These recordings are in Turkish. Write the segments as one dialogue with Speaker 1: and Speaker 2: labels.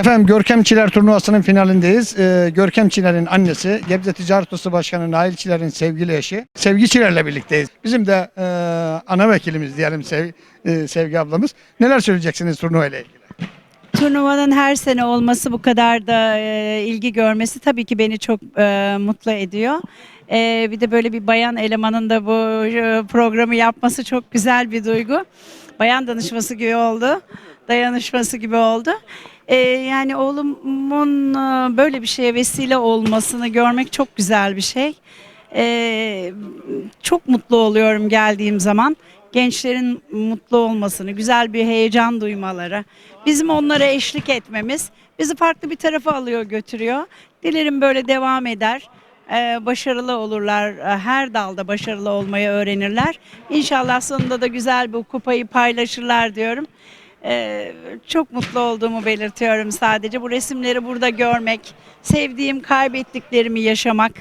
Speaker 1: Efendim Görkem Çiler turnuvasının finalindeyiz. Ee, Görkem Çiler'in annesi Gebze Ticaret Odası Başkanı Nail Çiler'in sevgili eşi Sevgi Çiler'le birlikteyiz. Bizim de e, ana vekilimiz diyelim Sev, e, Sevgi ablamız. Neler söyleyeceksiniz turnuva ile ilgili?
Speaker 2: Turnuvanın her sene olması bu kadar da e, ilgi görmesi tabii ki beni çok e, mutlu ediyor. E, bir de böyle bir bayan elemanın da bu e, programı yapması çok güzel bir duygu. Bayan danışması gibi oldu, dayanışması gibi oldu. E, yani oğlumun e, böyle bir şeye vesile olmasını görmek çok güzel bir şey. E, çok mutlu oluyorum geldiğim zaman gençlerin mutlu olmasını, güzel bir heyecan duymaları, bizim onlara eşlik etmemiz bizi farklı bir tarafa alıyor götürüyor. Dilerim böyle devam eder. Ee, başarılı olurlar. Ee, Her dalda başarılı olmayı öğrenirler. İnşallah sonunda da güzel bu kupayı paylaşırlar diyorum. Ee, çok mutlu olduğumu belirtiyorum sadece. Bu resimleri burada görmek, sevdiğim, kaybettiklerimi yaşamak,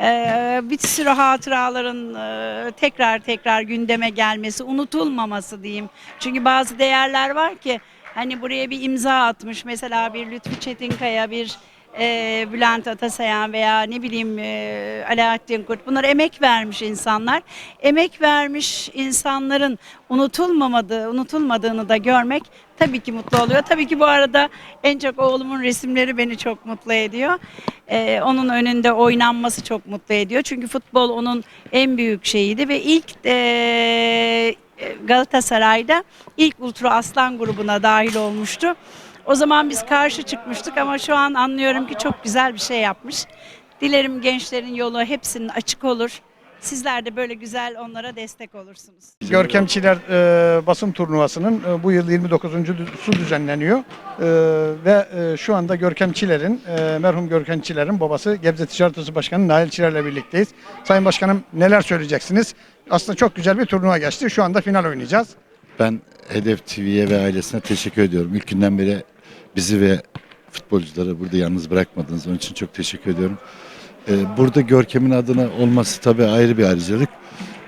Speaker 2: ee, bir sürü hatıraların e, tekrar tekrar gündeme gelmesi, unutulmaması diyeyim. Çünkü bazı değerler var ki hani buraya bir imza atmış. Mesela bir Lütfü Çetinkaya, bir e, Bülent Atasayan veya ne bileyim e, Alaaddin Kurt. Bunlar emek vermiş insanlar. Emek vermiş insanların unutulmamadığı, unutulmadığını da görmek tabii ki mutlu oluyor. Tabii ki bu arada en çok oğlumun resimleri beni çok mutlu ediyor. Ee, onun önünde oynanması çok mutlu ediyor. Çünkü futbol onun en büyük şeyiydi ve ilk ee, Galatasaray'da ilk Ultra Aslan grubuna dahil olmuştu. O zaman biz karşı çıkmıştık ama şu an anlıyorum ki çok güzel bir şey yapmış. Dilerim gençlerin yolu hepsinin açık olur. Sizler de böyle güzel onlara destek olursunuz.
Speaker 1: Görkem Çiler e, basın turnuvasının e, bu yıl 29.sü düzenleniyor. E, ve e, şu anda Görkem Çiler'in, e, merhum Görkem Çiler'in babası Gebze Ticaret Odası Başkanı Nail Çiler'le birlikteyiz. Sayın Başkanım neler söyleyeceksiniz? Aslında çok güzel bir turnuva geçti. Şu anda final oynayacağız.
Speaker 3: Ben Hedef TV'ye ve ailesine teşekkür ediyorum. İlk günden beri bizi ve futbolcuları burada yalnız bırakmadınız. Onun için çok teşekkür ediyorum. Ee, burada Görkem'in adına olması tabii ayrı bir ayrıcalık.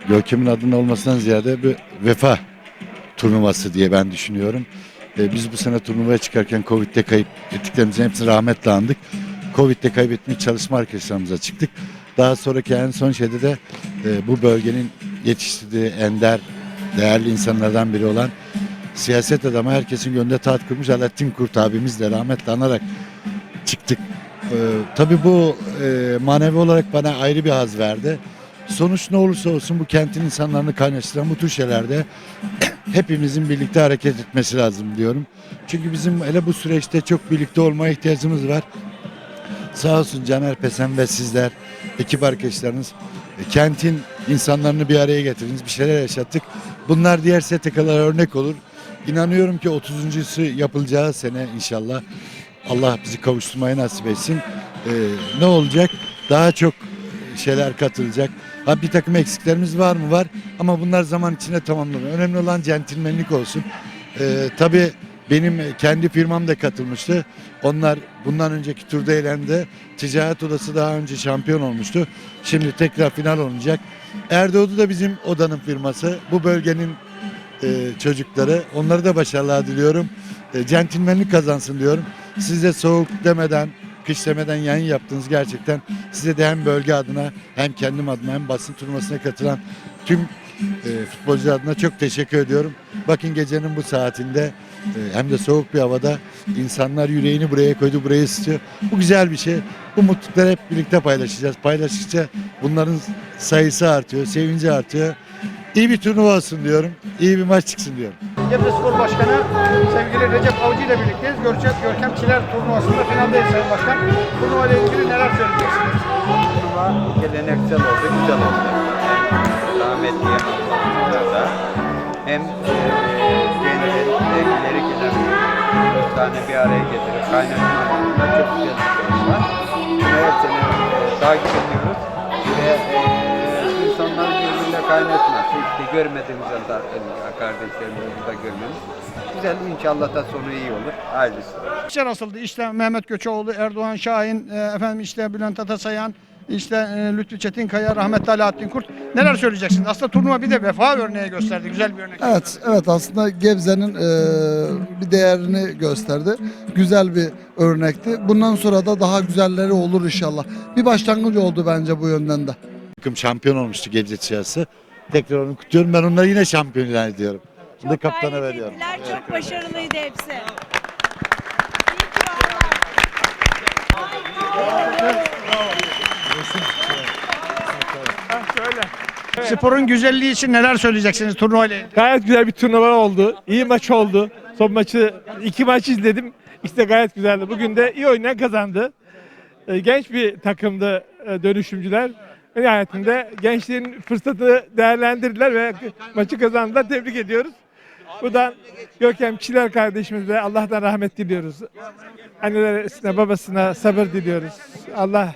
Speaker 3: Görkem'in adına olmasından ziyade bir vefa turnuvası diye ben düşünüyorum. Ee, biz bu sene turnuvaya çıkarken Covid'de kayıp ettiklerimizin hepsini rahmetle andık. Covid'de kaybetmiş çalışma arkadaşlarımıza çıktık. Daha sonraki en son şeyde de e, bu bölgenin yetiştirdiği ender, değerli insanlardan biri olan siyaset adamı herkesin gönlünde taht kurmuş Alaaddin Kurt abimizle rahmetle anarak çıktık. Ee, tabii bu e, manevi olarak bana ayrı bir haz verdi. Sonuç ne olursa olsun bu kentin insanlarını kaynaştıran bu tür şeylerde hepimizin birlikte hareket etmesi lazım diyorum. Çünkü bizim hele bu süreçte çok birlikte olmaya ihtiyacımız var. Sağ olsun Caner Pesen ve sizler, ekip arkadaşlarınız e, kentin insanlarını bir araya getirdiniz, bir şeyler yaşattık. Bunlar diğer STK'lara örnek olur. İnanıyorum ki 30.sü yapılacağı sene inşallah Allah bizi kavuşturmayı nasip etsin. Ee, ne olacak? Daha çok şeyler katılacak. Ha bir takım eksiklerimiz var mı? Var. Ama bunlar zaman içinde tamamlanır. Önemli olan centilmenlik olsun. Ee, tabii benim kendi firmam da katılmıştı. Onlar bundan önceki turda elendi. Ticaret Odası daha önce şampiyon olmuştu. Şimdi tekrar final oynayacak. Erdoğdu da bizim odanın firması. Bu bölgenin e, çocukları. Onlara da başarılar diliyorum. E, centilmenlik kazansın diyorum. Size soğuk demeden, kış demeden yayın yaptınız gerçekten. Size de hem bölge adına hem kendim adına hem basın turnuvasına katılan tüm e, futbolcular adına çok teşekkür ediyorum. Bakın gecenin bu saatinde e, hem de soğuk bir havada insanlar yüreğini buraya koydu, burayı ısıtıyor. Bu güzel bir şey. Bu mutlulukları hep birlikte paylaşacağız. Paylaştıkça bunların sayısı artıyor, sevinci artıyor. İyi bir turnuva olsun diyorum. İyi bir maç çıksın diyorum.
Speaker 1: Gebze Spor Başkanı sevgili Recep Avcı ile birlikteyiz. Görkem, Görkem Çiler turnuvasında finaldeyiz Sayın Başkan. Turnuva ile ilgili neler söyleyeceksiniz?
Speaker 4: Turnuva geleneksel oldu, güzel oldu. Hem rahmetli da hem e, gençlerin de ileri gelen tane bir araya getirip kaynatma anlamında çok güzel bir şey var. Bunu her sene e, takip ediyoruz ve e, insanları birbirine kaynatması, işte görmediğimiz anda e, kardeşlerimizi burada görmemiz güzel. İnşallah da sonu iyi olur. Hayırlısı.
Speaker 1: İşler nasıldı? İşte Mehmet Göçoğlu, Erdoğan Şahin, e, efendim işte Bülent Atasayan, işte e, Lütfü Çetinkaya, rahmetli Alaaddin Kurt. Neler söyleyeceksiniz? Aslında turnuva bir de vefa örneği gösterdi. Güzel bir örnek.
Speaker 5: Evet, evet aslında Gebze'nin e, bir değerini gösterdi. Güzel bir örnekti. Bundan sonra da daha güzelleri olur inşallah. Bir başlangıç oldu bence bu yönden de.
Speaker 3: Takım şampiyon olmuştu Gebze Çiğası. Tekrar onu kutluyorum. Ben onları yine şampiyon ilan ediyorum. Şimdi
Speaker 2: Çok
Speaker 3: kaptana veriyorum.
Speaker 2: ettiler, Çok başarılıydı hepsi.
Speaker 1: Sporun güzelliği için neler söyleyeceksiniz turnuva ile?
Speaker 6: Gayet güzel bir turnuva oldu. İyi maç oldu. Son maçı iki maç izledim. İşte gayet güzeldi. Bugün de iyi oynayan kazandı. Ee, Genç bir takımdı e, dönüşümcüler. Nihayetinde gençliğin fırsatını değerlendirdiler ve maçı kazandılar. Tebrik ediyoruz. Buradan Görkem Çiler kardeşimize Allah'tan rahmet diliyoruz. Annelerine, babasına sabır diliyoruz. Allah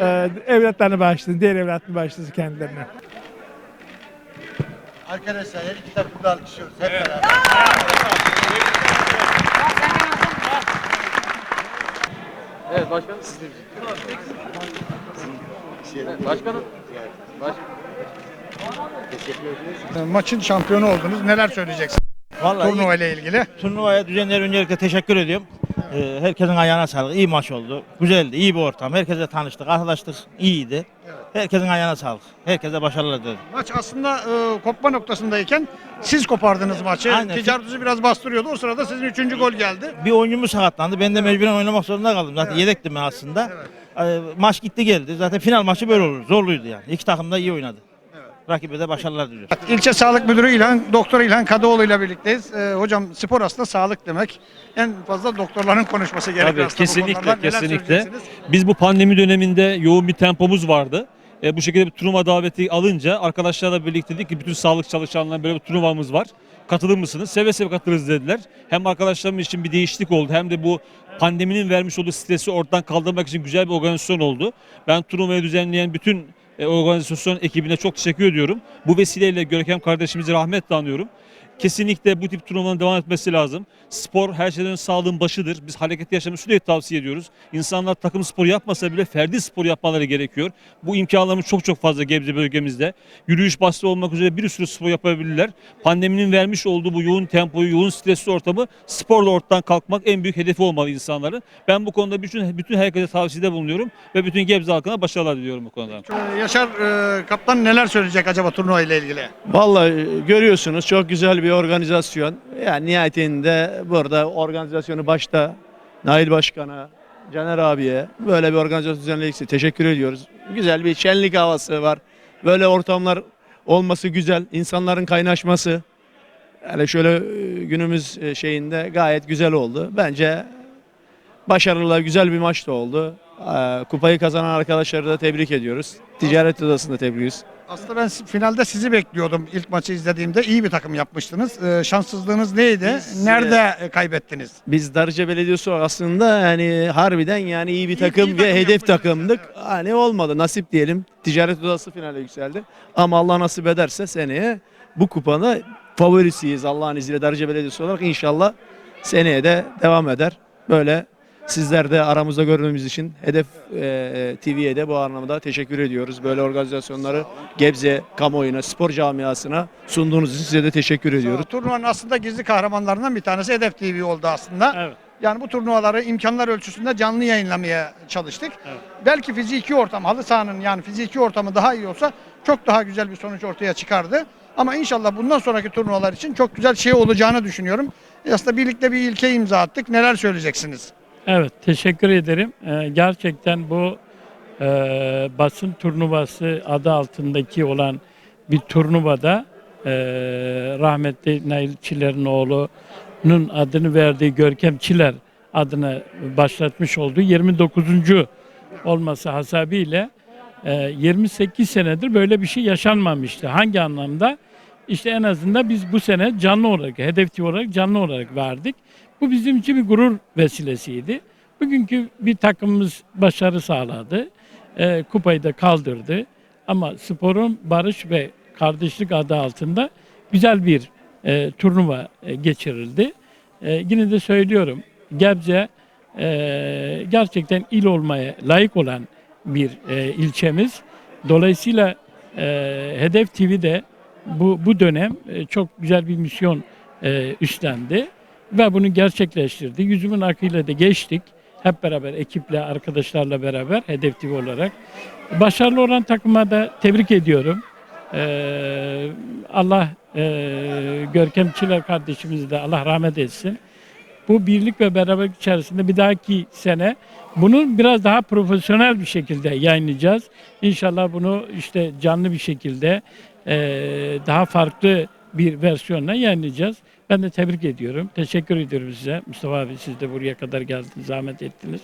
Speaker 6: e, evlatlarını bağışlasın, diğer evlatını bağışlasın kendilerine.
Speaker 3: Arkadaşlar her iki takımı da alkışlıyoruz. Hep beraber.
Speaker 7: Evet başkanım. Evet, başkanım. Baş...
Speaker 1: E, Maçın şampiyonu oldunuz. Neler söyleyeceksiniz
Speaker 8: Vallahi
Speaker 1: turnuva ile ilgili?
Speaker 8: turnuvaya düzenleyen öncelikle teşekkür ediyorum. Ee, herkesin ayağına sağlık. İyi maç oldu. Güzeldi. iyi bir ortam. Herkese tanıştık. Arkadaşlık iyiydi. Herkesin ayağına sağlık. Herkese başarılar dilerim.
Speaker 1: Maç aslında e, kopma noktasındayken siz kopardınız maçı.
Speaker 8: Aynen.
Speaker 1: Ticaretinizi biraz bastırıyordu. O sırada sizin üçüncü gol geldi.
Speaker 8: Bir oyuncumuz sakatlandı. Ben de mecburen oynamak zorunda kaldım. Zaten yedektim ben aslında. Ee, maç gitti geldi. Zaten final maçı böyle olur. Zorluydu yani. İki takım da iyi oynadı. Rakibe de başarılar diliyorum.
Speaker 1: İlçe Sağlık Müdürü İlhan, Doktor İlhan Kadıoğlu ile birlikteyiz. E, hocam spor aslında sağlık demek. En fazla doktorların konuşması gerekiyor
Speaker 9: Tabii
Speaker 1: aslında bu
Speaker 9: kesinlikle
Speaker 1: konulardan. Neler
Speaker 9: kesinlikle.
Speaker 1: söyleyeceksiniz?
Speaker 9: Biz bu pandemi döneminde yoğun bir tempomuz vardı. E, bu şekilde bir turnuva daveti alınca arkadaşlarla birlikte dedik ki bütün sağlık çalışanlarına böyle bir turnuvamız var. Katılır mısınız? Seve seve katılırız dediler. Hem arkadaşlarımız için bir değişiklik oldu hem de bu pandeminin vermiş olduğu stresi ortadan kaldırmak için güzel bir organizasyon oldu. Ben turnuvayı düzenleyen bütün e, organizasyon ekibine çok teşekkür ediyorum. Bu vesileyle Görkem kardeşimizi rahmetle anıyorum. Kesinlikle bu tip turnuvaların devam etmesi lazım. Spor her şeyden önce sağlığın başıdır. Biz hareketli yaşamı sürekli tavsiye ediyoruz. İnsanlar takım spor yapmasa bile ferdi spor yapmaları gerekiyor. Bu imkanlarımız çok çok fazla Gebze bölgemizde. Yürüyüş bahsi olmak üzere bir sürü spor yapabilirler. Pandeminin vermiş olduğu bu yoğun tempoyu, yoğun stresli ortamı sporla ortadan kalkmak en büyük hedefi olmalı insanların. Ben bu konuda bütün bütün herkese tavsiyede bulunuyorum ve bütün Gebze halkına başarılar diliyorum bu konuda.
Speaker 1: E, Yaşar e, Kaptan neler söyleyecek acaba turnuva ile ilgili?
Speaker 10: Vallahi görüyorsunuz çok güzel bir organizasyon. Yani nihayetinde burada organizasyonu başta Nail Başkan'a, Caner abiye böyle bir organizasyon düzenledik için teşekkür ediyoruz. Güzel bir şenlik havası var. Böyle ortamlar olması güzel. insanların kaynaşması. Yani şöyle e, günümüz e, şeyinde gayet güzel oldu. Bence başarılı, güzel bir maç da oldu. Kupayı kazanan arkadaşları da tebrik ediyoruz. Ticaret Odası'nı da tebrik ediyoruz.
Speaker 1: Aslında ben finalde sizi bekliyordum ilk maçı izlediğimde. İyi bir takım yapmıştınız. E, şanssızlığınız neydi?
Speaker 10: Biz,
Speaker 1: Nerede e, kaybettiniz?
Speaker 10: Biz Darıca Belediyesi aslında yani harbiden yani iyi bir takım
Speaker 1: iyi
Speaker 10: ve
Speaker 1: takım
Speaker 10: hedef takımdık. Hani olmadı nasip diyelim. Ticaret Odası finale yükseldi. Ama Allah nasip ederse seneye bu kupanın favorisiyiz Allah'ın izniyle Darıca Belediyesi olarak inşallah seneye de devam eder. Böyle sizler de aramızda gördüğümüz için Hedef e, TV'ye de bu anlamda teşekkür ediyoruz. Böyle organizasyonları Gebze kamuoyuna, spor camiasına sunduğunuz için size de teşekkür ediyoruz.
Speaker 1: Turnuvanın aslında gizli kahramanlarından bir tanesi Hedef TV oldu aslında.
Speaker 6: Evet.
Speaker 1: Yani bu turnuvaları imkanlar ölçüsünde canlı yayınlamaya çalıştık. Belki fiziki ortam, halı sahanın yani fiziki ortamı daha iyi olsa çok daha güzel bir sonuç ortaya çıkardı. Ama inşallah bundan sonraki turnuvalar için çok güzel şey olacağını düşünüyorum. E Aslında birlikte bir ilke imza attık. Neler söyleyeceksiniz?
Speaker 11: Evet, teşekkür ederim. Ee, gerçekten bu e, basın turnuvası adı altındaki olan bir turnuvada e, rahmetli Nail Çiler'in oğlunun adını verdiği Görkem Çiler adını başlatmış olduğu 29. olması hasabiyle e, 28 senedir böyle bir şey yaşanmamıştı. Hangi anlamda? İşte en azından biz bu sene canlı olarak, hedefçi olarak canlı olarak verdik. Bu bizim için bir gurur vesilesiydi. Bugünkü bir takımımız başarı sağladı. Ee, kupayı da kaldırdı. Ama sporun barış ve kardeşlik adı altında güzel bir e, turnuva e, geçirildi. E, yine de söylüyorum Gebze e, gerçekten il olmaya layık olan bir e, ilçemiz. Dolayısıyla e, Hedef TV de bu, bu dönem e, çok güzel bir misyon e, üstlendi ve bunu gerçekleştirdi. Yüzümün akıyla da geçtik. Hep beraber ekiple, arkadaşlarla beraber Hedef TV olarak. Başarılı olan takıma da tebrik ediyorum. Ee, Allah e, Görkem Çiler kardeşimizi de Allah rahmet etsin. Bu birlik ve beraberlik içerisinde bir dahaki sene bunu biraz daha profesyonel bir şekilde yayınlayacağız. İnşallah bunu işte canlı bir şekilde e, daha farklı bir versiyonla yayınlayacağız. Ben de tebrik ediyorum. Teşekkür ediyorum size. Mustafa abi siz de buraya kadar geldiniz, zahmet ettiniz.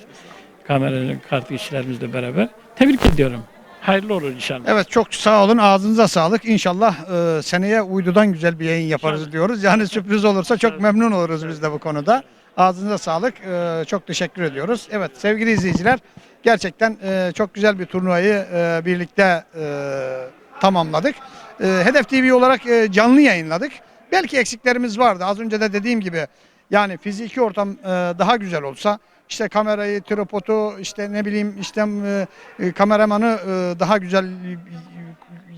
Speaker 11: Kameranın kart işlerimizle beraber. Tebrik ediyorum. Hayırlı olur inşallah.
Speaker 1: Evet çok sağ olun. Ağzınıza sağlık. İnşallah e, seneye uydudan güzel bir yayın yaparız diyoruz. Yani sürpriz olursa çok memnun oluruz biz de bu konuda. Ağzınıza sağlık. E, çok teşekkür ediyoruz. Evet sevgili izleyiciler gerçekten e, çok güzel bir turnuvayı e, birlikte e, tamamladık. E, Hedef TV olarak e, canlı yayınladık. Belki eksiklerimiz vardı. Az önce de dediğim gibi yani fiziki ortam e, daha güzel olsa işte kamerayı, tripodu, işte ne bileyim işte e, e, kameramanı e, daha güzel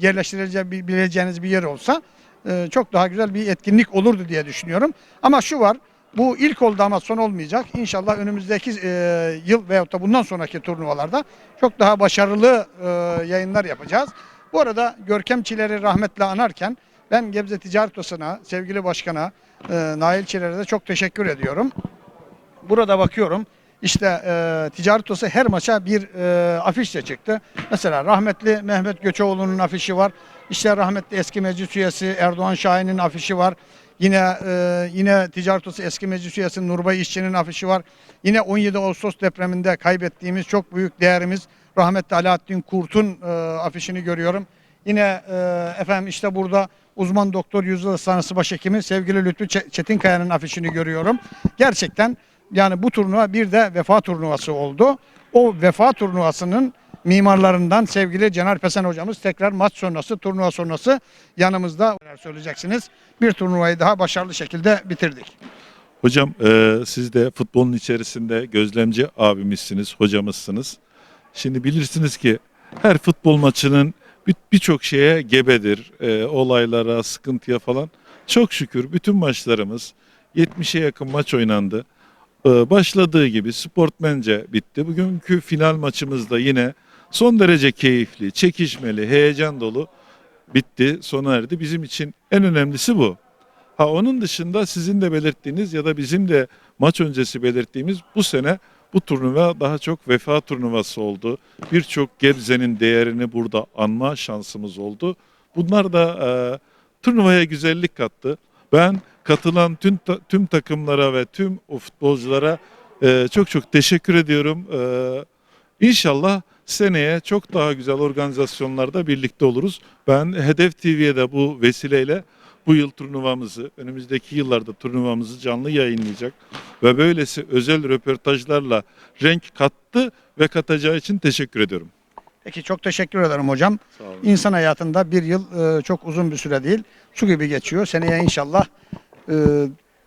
Speaker 1: yerleştirebileceğiniz bir yer olsa e, çok daha güzel bir etkinlik olurdu diye düşünüyorum. Ama şu var, bu ilk oldu ama son olmayacak. İnşallah önümüzdeki e, yıl veyahut da bundan sonraki turnuvalarda çok daha başarılı e, yayınlar yapacağız. Bu arada Görkemçileri rahmetle anarken ben Gebze Ticaret Odası'na, sevgili başkana, e, Nail Çiler'e de çok teşekkür ediyorum. Burada bakıyorum. İşte e, ticaret odası her maça bir e, afişle çıktı. Mesela rahmetli Mehmet Göçoğlu'nun afişi var. İşte rahmetli eski meclis üyesi Erdoğan Şahin'in afişi var. Yine e, yine ticaret odası eski meclis üyesi Nurbay İşçi'nin afişi var. Yine 17 Ağustos depreminde kaybettiğimiz çok büyük değerimiz rahmetli Alaaddin Kurt'un e, afişini görüyorum. Yine e, efendim işte burada uzman doktor yüzyıl hastanesi başhekimi sevgili Lütfü Çe- Çetinkaya'nın afişini görüyorum. Gerçekten yani bu turnuva bir de vefa turnuvası oldu. O vefa turnuvasının mimarlarından sevgili Cener Pesen hocamız tekrar maç sonrası, turnuva sonrası yanımızda söyleyeceksiniz. Bir turnuvayı daha başarılı şekilde bitirdik.
Speaker 12: Hocam e, siz de futbolun içerisinde gözlemci abimizsiniz, hocamızsınız. Şimdi bilirsiniz ki her futbol maçının bir- birçok şeye gebedir. E, olaylara, sıkıntıya falan. Çok şükür bütün maçlarımız 70'e yakın maç oynandı. E, başladığı gibi sportmence bitti. Bugünkü final maçımız da yine son derece keyifli, çekişmeli, heyecan dolu bitti, sona erdi. Bizim için en önemlisi bu. Ha onun dışında sizin de belirttiğiniz ya da bizim de maç öncesi belirttiğimiz bu sene bu turnuva daha çok vefa turnuvası oldu. Birçok Gebze'nin değerini burada anma şansımız oldu. Bunlar da e, turnuvaya güzellik kattı. Ben katılan tüm tüm takımlara ve tüm futbolculara e, çok çok teşekkür ediyorum. E, İnşallah seneye çok daha güzel organizasyonlarda birlikte oluruz. Ben Hedef TV'ye de bu vesileyle bu yıl turnuvamızı, önümüzdeki yıllarda turnuvamızı canlı yayınlayacak ve böylesi özel röportajlarla renk kattı ve katacağı için teşekkür ediyorum.
Speaker 1: Peki çok teşekkür ederim hocam.
Speaker 12: Sağ olun.
Speaker 1: İnsan hayatında bir yıl e, çok uzun bir süre değil. Su gibi geçiyor. Seneye inşallah e,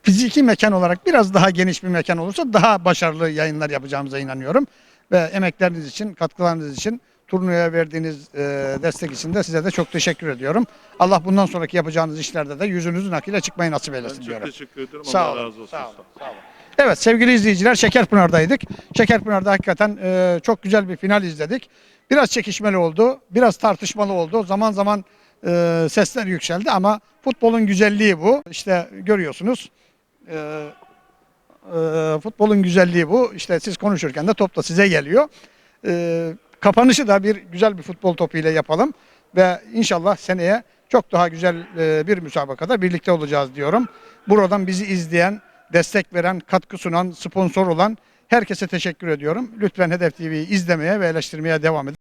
Speaker 1: fiziki mekan olarak biraz daha geniş bir mekan olursa daha başarılı yayınlar yapacağımıza inanıyorum. Ve emekleriniz için, katkılarınız için, turnuvaya verdiğiniz e, destek için de size de çok teşekkür ediyorum. Allah bundan sonraki yapacağınız işlerde de yüzünüzün akıyla çıkmayı nasip
Speaker 12: Ben
Speaker 1: eylesin
Speaker 12: çok
Speaker 1: diyorum.
Speaker 12: teşekkür ediyorum.
Speaker 1: Sağ olun,
Speaker 12: razı olsun.
Speaker 1: sağ olun, sağ olun. Evet sevgili izleyiciler Şekerpınar'daydık. Şekerpınar'da hakikaten e, çok güzel bir final izledik. Biraz çekişmeli oldu, biraz tartışmalı oldu. Zaman zaman e, sesler yükseldi ama futbolun güzelliği bu. İşte görüyorsunuz. E, e, futbolun güzelliği bu. İşte siz konuşurken de top da size geliyor. E, kapanışı da bir güzel bir futbol topu ile yapalım ve inşallah seneye çok daha güzel e, bir müsabakada birlikte olacağız diyorum. Buradan bizi izleyen, destek veren, katkı sunan, sponsor olan herkese teşekkür ediyorum. Lütfen Hedef TV'yi izlemeye ve eleştirmeye devam edin.